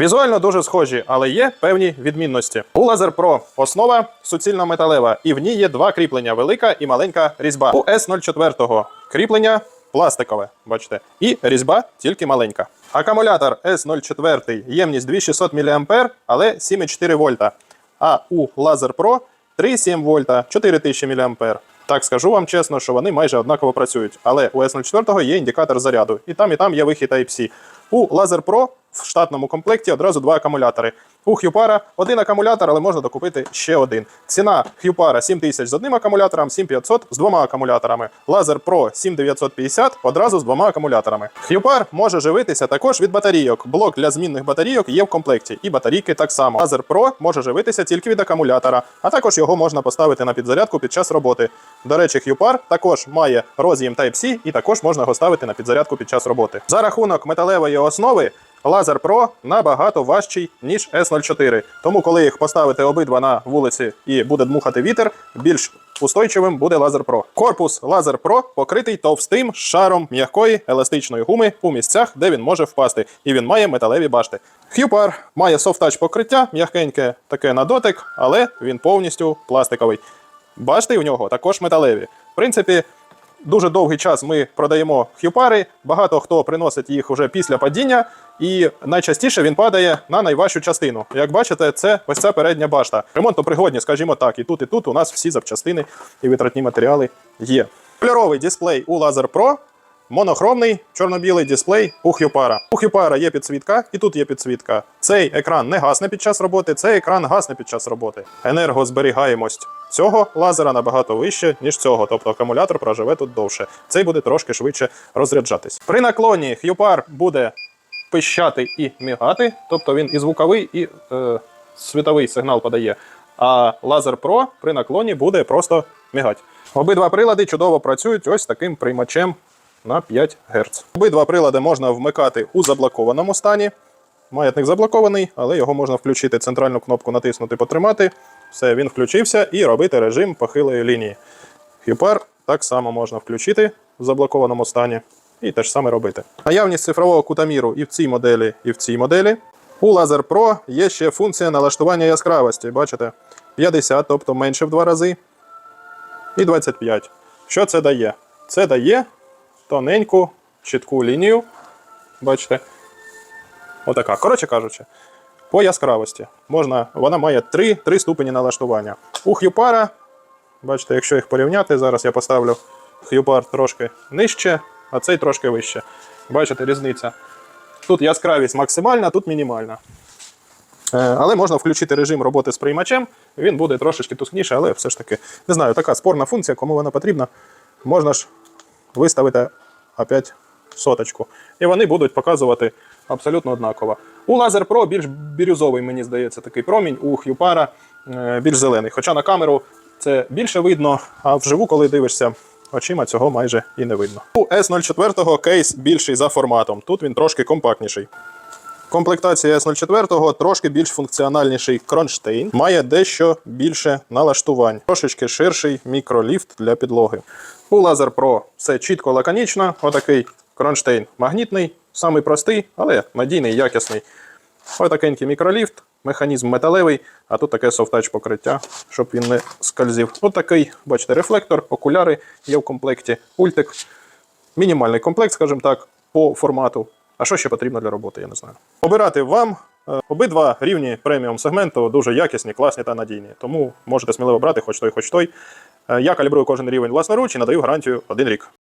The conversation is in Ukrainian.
Візуально дуже схожі, але є певні відмінності. У Laser Pro основа суцільно металева, і в ній є два кріплення: велика і маленька різьба. У S04 кріплення пластикове, бачите, і різьба тільки маленька. Акумулятор S04 ємність 2600 мА, але 7,4 вольта. А у Laser Pro 3,7 вольта, 4000 мА. Так скажу вам чесно, що вони майже однаково працюють. Але у S04 є індикатор заряду, і там, і там є вихід Type-C. У Laser Pro в штатному комплекті одразу два акумулятори. У Х'юпара один акумулятор, але можна докупити ще один. Ціна Х'юпара 7000 з одним акумулятором, 7500 з двома акумуляторами. Laser Pro 7950 одразу з двома акумуляторами. Х'юпар може живитися також від батарійок. Блок для змінних батарійок є в комплекті, і батарійки так само. Laser Pro може живитися тільки від акумулятора, а також його можна поставити на підзарядку під час роботи. До речі, Х'юпар також має роз'єм Type-C і також можна його ставити на підзарядку під час роботи. За рахунок металевої основи. Laser Pro набагато важчий, ніж S04. Тому, коли їх поставити обидва на вулиці і буде дмухати вітер, більш устойчивим буде Laser Pro. Корпус Laser Pro покритий товстим шаром м'якої еластичної гуми у місцях, де він може впасти, і він має металеві башти. Х'юпар має софт-тач покриття, м'якеньке таке на дотик, але він повністю пластиковий. Башти в нього також металеві. В принципі, дуже довгий час ми продаємо х'юпари. Багато хто приносить їх уже після падіння, і найчастіше він падає на найважчу частину. Як бачите, це ось ця передня башта. Ремонтопригодні, скажімо так, і тут, і тут у нас всі запчастини і витратні матеріали є. Кольоровий дисплей у Laser Pro. Монохромний чорно-білий дисплей у Х'юпара. У Х'юпара є підсвітка, і тут є підсвітка. Цей екран не гасне під час роботи, цей екран гасне під час роботи. Енергозберігаємость цього лазера набагато вище, ніж цього, тобто акумулятор проживе тут довше. Цей буде трошки швидше розряджатись. При наклоні Х'юпар буде пищати і мігати, тобто він і звуковий, і е, світовий сигнал подає. А Laser Pro при наклоні буде просто мігати. Обидва прилади чудово працюють ось таким приймачем на 5 Гц. Обидва прилади можна вмикати у заблокованому стані. Маятник заблокований, але його можна включити центральну кнопку натиснути, потримати. Все, він включився і робити режим похилої лінії. Хіпар так само можна включити в заблокованому стані і те ж саме робити. Наявність цифрового кутаміру і в цій моделі, і в цій моделі. У Laser Pro є ще функція налаштування яскравості. Бачите? 50, тобто менше в два рази. І 25. Що це дає? Це дає тоненьку, чітку лінію. Бачите? Отака. Коротше кажучи, по яскравості можна, вона має 3, 3 ступені налаштування. У Х'юпара, бачите, якщо їх порівняти, зараз я поставлю Х'юпар трошки нижче, а цей трошки вище. Бачите, різниця. Тут яскравість максимальна, тут мінімальна. Е, Але можна включити режим роботи з приймачем, він буде трошечки тускніше, але все ж таки, не знаю, така спорна функція, кому вона потрібна. Можна ж виставити опять соточку. І вони будуть показувати абсолютно однаково. У Laser Pro більш бірюзовий, мені здається, такий промінь, у Х'юпара е, більш зелений. Хоча на камеру це більше видно, а вживу, коли дивишся очима, цього майже і не видно. У S04 кейс більший за форматом. Тут він трошки компактніший. Комплектація S04 трошки більш функціональніший кронштейн, має дещо більше налаштувань, трошечки ширший мікроліфт для підлоги. У Laser Pro все чітко лаконічно. Отакий кронштейн магнітний, самий простий, але надійний, якісний. Отакенький мікроліфт, механізм металевий, а тут таке софтач покриття, щоб він не скользив. Отакий, бачите, рефлектор, окуляри є в комплекті, ультик. Мінімальний комплект, скажімо так, по формату. А що ще потрібно для роботи, я не знаю. Обирати вам Е, обидва рівні преміум сегменту дуже якісні, класні та надійні. Тому можете сміливо брати хоч той, хоч той. Е, Я калібрую кожен рівень власноруч і надаю гарантію один рік.